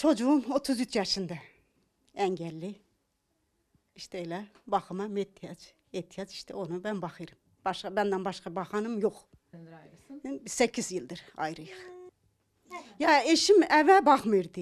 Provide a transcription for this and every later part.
Çocuğum 33 yaşında. Engelli. İşte öyle bakıma ihtiyaç. ihtiyaç işte onu ben bakırım. Başka benden başka bakanım yok. Ayrısın. 8 yıldır ayrıyız. Ya eşim eve bakmırdı.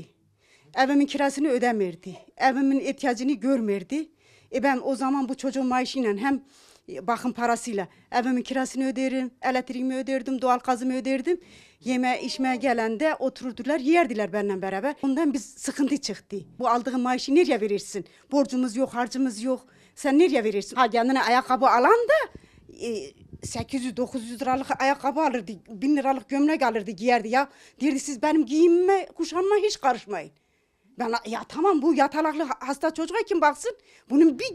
Evimin kirasını ödemirdi. Evimin ihtiyacını görmürdü. E ben o zaman bu çocuğun maaşıyla hem bakım parasıyla evimin kirasını öderim, elektriğimi öderdim, doğal gazımı öderdim. Yeme içmeye gelende otururdular, yerdiler benimle beraber. Ondan biz sıkıntı çıktı. Bu aldığın maaşı nereye verirsin? Borcumuz yok, harcımız yok. Sen nereye verirsin? Ha kendine ayakkabı alan da e, 800-900 liralık ayakkabı alırdı, 1000 liralık gömlek alırdı, giyerdi ya. Derdi siz benim giyinme, kuşanma hiç karışmayın. Ben ya tamam bu yatalaklı ha- hasta çocuğa kim baksın? Bunun bir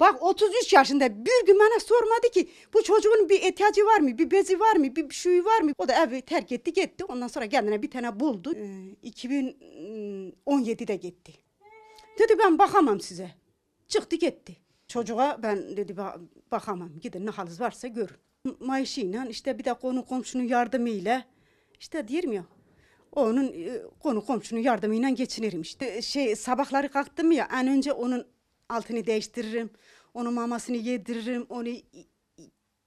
bak 33 yaşında bir gün bana sormadı ki bu çocuğun bir ihtiyacı var mı? Bir bezi var mı? Bir şuyu var mı? O da evi terk etti gitti. Ondan sonra kendine bir tane buldu. Ee, 2017'de gitti. Dedi ben bakamam size. Çıktı gitti. Çocuğa ben dedi "Ba- bakamam. Gidin ne haliniz varsa görün. Maaşıyla işte bir de konu komşunun yardımıyla işte diyorum ya onun e, konu komşunun yardımıyla geçinirim işte. Şey sabahları kalktım ya en önce onun altını değiştiririm. Onun mamasını yediririm. Onu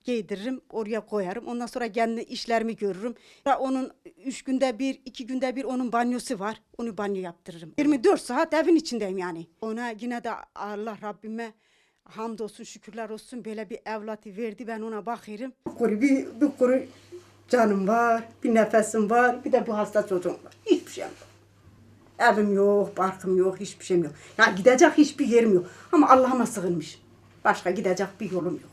giydiririm. Oraya koyarım. Ondan sonra kendi işlerimi görürüm. Onun üç günde bir, iki günde bir onun banyosu var. Onu banyo yaptırırım. 24 saat evin içindeyim yani. Ona yine de Allah Rabbime hamdolsun şükürler olsun böyle bir evlatı verdi ben ona bakıyorum. Bir, bir kuru canım var, bir nefesim var, bir de bu hasta çocuğum var. Hiçbir şeyim yok. Evim yok, barkım yok, hiçbir şeyim yok. Ya gidecek hiçbir yerim yok. Ama Allah'ıma sığınmış. Başka gidecek bir yolum yok.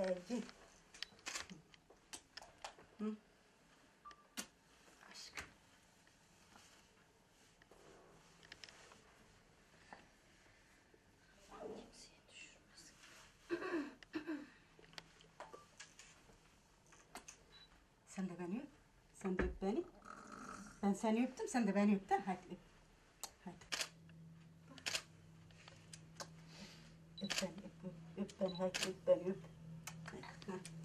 Sevgi. Sen de beni öp. Sen de öp beni. Ben seni öptüm, sen de beni öp de. Hadi öp. Hadi. Öp beni, öp, öp, öp beni, hadi öp beni, öp. Yeah.